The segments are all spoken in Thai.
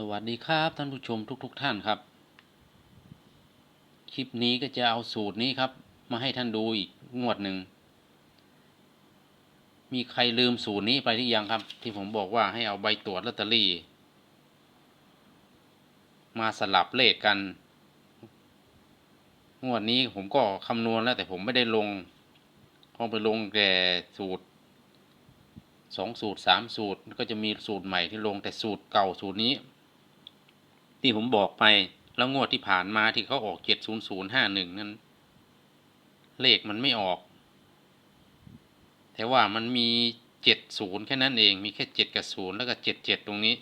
สวัสดีครับท่านผู้ชมทุกๆทท่านครับ คลิปนี้ก็จะเอาสูตรนี้ครับ มาให้ท่านดูอีกงวดหนึ่ง มีใครลืมสูตรนี้ไปหรือยังครับ ที่ผมบอกว่าให้เอาใบตรวจลอตเตอรี่ มาสลับเลขกัน งวดนี้ผมก็คำนวณแล้วแต่ผมไม่ได้ลงเพอไปลงแต่สูตรสองสูตรสามสูตรก็จะมีสูตรใหม่ที่ลงแต่สูตรเก่าสูตรนี้ ที่ผมบอกไปแล้วงวดที่ผ่านมาที่เขาออกเจ็ดศูนย์ศูนย์ห้าหนึ่งนั้น เลขมันไม่ออก แต่ว่ามันมีเจ็ดศูนย์แค่นั้นเอง มีแค่เจ็ดกับศูนย์แล้วก็เจ็ดเจ็ดตรงนี้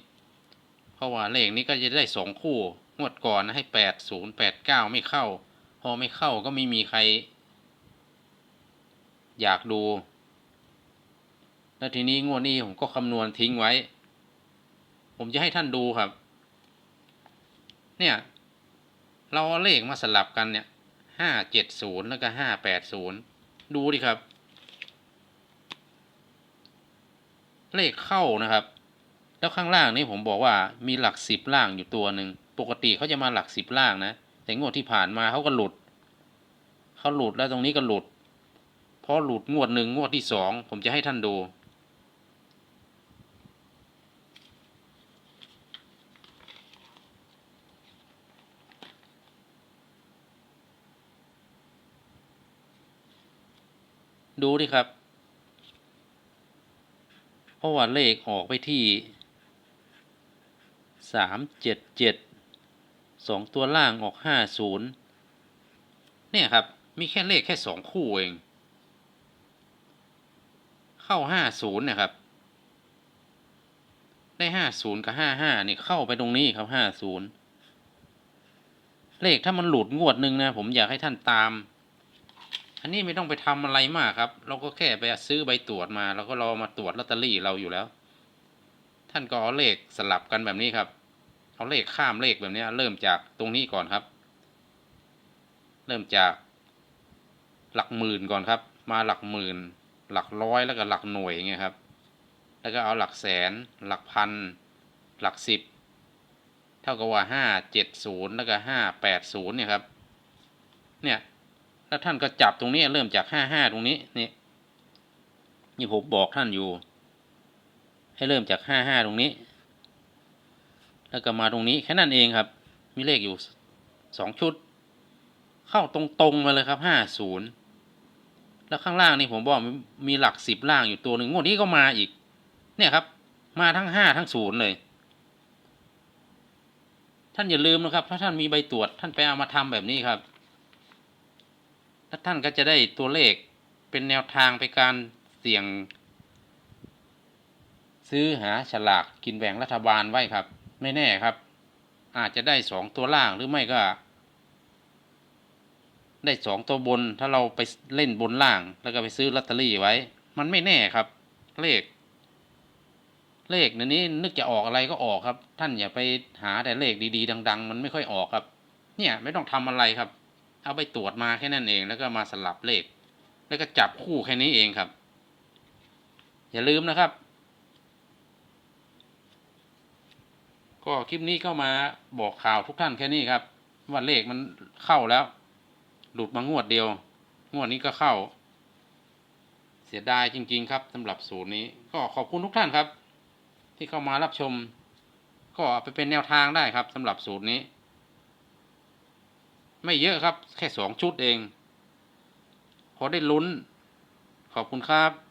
เพราะว่าเลขนี้ก็จะได้สองคู่ งวดก่อนนะให้แปดศูนย์แปดเก้าไม่เข้า พอไม่เข้าก็ไม่มีใคร อยากดู แล้วทีนี้งวดนี้ผมก็คำนวณทิ้งไว้ ผมจะให้ท่านดูครับ เนี่ย เราเลขมาสลับกันเนี่ยห้าเจ็ดศูนย์แล้วก็ห้าแปดศูนย์ดูดิครับ เลขเข้านะครับ แล้วข้างล่างนี่ผมบอกว่ามีหลักสิบล่างอยู่ตัวหนึ่งปกติเขาจะมาหลักสิบล่างนะ แต่งวดที่ผ่านมาเขาก็หลุดเขาหลุดแล้วตรงนี้ก็หลุดพอหลุดงวดหนึ่งงวดที่สองผมจะให้ท่านดู ดูดิครับ เพราะว่าเลขออกไปที่สามเจ็ดเจ็ดสองตัวล่างออกห้าศูนย์เนี่ยครับ มีแค่เลขแค่สองคู่เอง เข้าห้าศูนย์นะครับ ได้ห้าศูนย์กับห้าห้านี่เข้าไปตรงนี้ครับห้าศูนย์เลขถ้ามันหลุดงวดหนึ่งนะ ผมอยากให้ท่านตาม อันนี้ไม่ต้องไปทำอะไรมากครับ เราก็แค่ไปซื้อใบตรวจมา แล้วก็รอมาตรวจลอตเตอรี่เราอยู่แล้ว ท่านก็เอาเลขสลับกันแบบนี้ครับ เอาเลขข้ามเลขแบบนี้ เริ่มจากตรงนี้ก่อนครับ เริ่มจาก หลักหมื่นก่อนครับ มาหลักหมื่น หลักร้อยแล้วก็หลักหน่วยอย่างเงี้ยครับ แล้วก็เอาหลักแสน หลักพัน หลักสิบ เท่ากับว่าห้าเจ็ดศูนย์แล้วก็ห้าแปดศูนย์เนี่ยครับ เนี่ย แล้วท่านก็จับตรงนี้เริ่มจากห้าห้าตรงนี้นี่นี่ผมบอกท่านอยู่ ให้เริ่มจากห้าห้าตรงนี้ แล้วก็มาตรงนี้แค่นั้นเองครับ มีเลขอยู่สองชุด เข้าตรงๆมาเลยครับห้าศูนย์แล้วข้างล่างนี่ผมบอกมีหลักสิบล่างอยู่ตัวหนึ่งงวดนี้ก็มาอีก เนี่ยครับ มาทั้งห้าทั้งศูนย์เลย ท่านอย่าลืมนะครับ ถ้าท่านมีใบตรวจท่านไปเอามาทำแบบนี้ครับ แล้วท่านก็จะได้ตัวเลขเป็นแนวทางไปการเสี่ยง ซื้อหาฉลากกินแบ่งรัฐบาลไว้ครับ ไม่แน่ครับ อาจจะได้สองตัวล่างหรือไม่ก็ ได้สองตัวบน ถ้าเราไปเล่นบนล่าง แล้วก็ไปซื้อลอตเตอรี่ไว้ มันไม่แน่ครับ เลข เลขเดี๋ยวนี้นึกจะออกอะไรก็ออกครับ ท่านอย่าไปหาแต่เลขดีๆ ดัง ๆ มันไม่ค่อยออกครับ เนี่ยไม่ต้องทำอะไรครับ เอาไปตรวจมาแค่นั้นเอง แล้วก็มาสลับเลข แล้วก็จับคู่แค่นี้เองครับ อย่าลืมนะครับ ก็คลิปนี้ก็มาบอกข่าวทุกท่านแค่นี้ครับ ว่าเลขมันเข้าแล้ว หลุดมางวดเดียว งวดนี้ก็เข้า เสียดายจริง ๆ ครับสำหรับสูตรนี้ ก็ขอบคุณทุกท่านครับ ที่เข้ามารับชม ก็เอาไปเป็นแนวทางได้ครับสำหรับสูตรนี้ ไม่เยอะครับ แค่สองชุดเอง พอได้ลุ้น ขอบคุณครับ